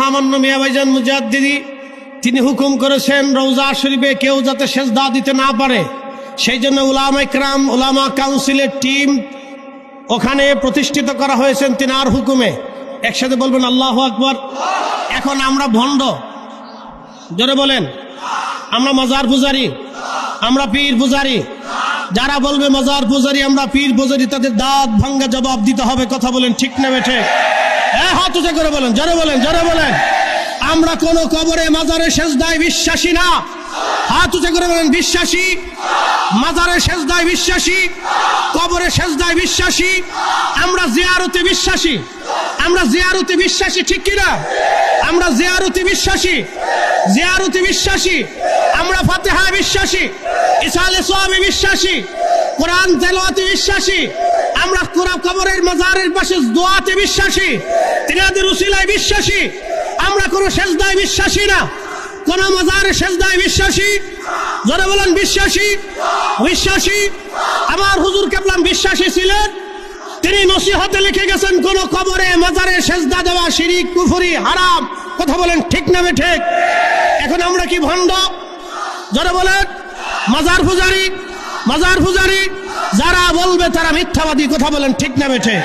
মহামান্য মিয়াবাইজান মুজাদ্দিদি তিনি হুকুম করেছেন রৌজা শরীফে কেউ যাতে সেজদা দিতে না পারে। সেই জন্য উলামা ইকরাম, উলামা কাউন্সিলের টিম ওখানে প্রতিষ্ঠিত করা হয়েছেন তিনার হুকুমে। একসাথে বলবেন, আল্লাহ আকবর। এখন আমরা ভণ্ড। জোরে বলেন। আমরা মজার পূজারি। আমরা পীর পূজারি। যারা বলবে মজার পূজারি, আমরা পীর পূজারি, তাদের দাঁত ভাঙ্গা জবাব দিতে হবে। কথা বলেন ঠিক না বেঠে। হ্যাঁ হাত উঁচা করে বলেন, জোরে বলেন জোরে বলেন। আমরা কোন কবরে মাজারে সেজদায় বিশ্বাসী না। হাত উঁচা করে বলেন, বিশ্বাসী। মাজারে সেজদায় বিশ্বাসী। কবরে সেজদায় বিশ্বাসী। আমরা জিয়ারতে বিশ্বাসী। আমরা জিয়ারতে বিশ্বাসী, ঠিক কিনা? আমরা জিয়ারতে বিশ্বাসী। জিয়ারতে বিশ্বাসী। আমরা ফাতেহায় বিশ্বাসী। ইসালে সোয়াবে বিশ্বাসী। কোরআন তেলাওয়াতে বিশ্বাসী। আমরা কোরআন কবরের মাজারের পাশে দোয়াতে বিশ্বাসী, তিনাদের উসিলায় বিশ্বাসী, আমরা কোনো সেজদায় বিশ্বাসী না। কোন মাজারে সেজদায় বিশ্বাসী যারা বলেন বিশ্বাসী বিশ্বাসী। আমার হুজুর কেবলাম বিশ্বাসী ছিলেন, তিনি নসিহতে লিখে গেছেন, কোন কবরে মাজারে সেজদা দেওয়া শিরিক, কুফুরি, হারাম, কথা বলেন ঠিক না ঠিক? এখন আমরা কি ভণ্ড? যারা বলেন, মাজার পূজারি মাজার পূজারি যারা বলবে তারা মিথ্যাবাদী কথা বলেন ঠিক না বেঠে?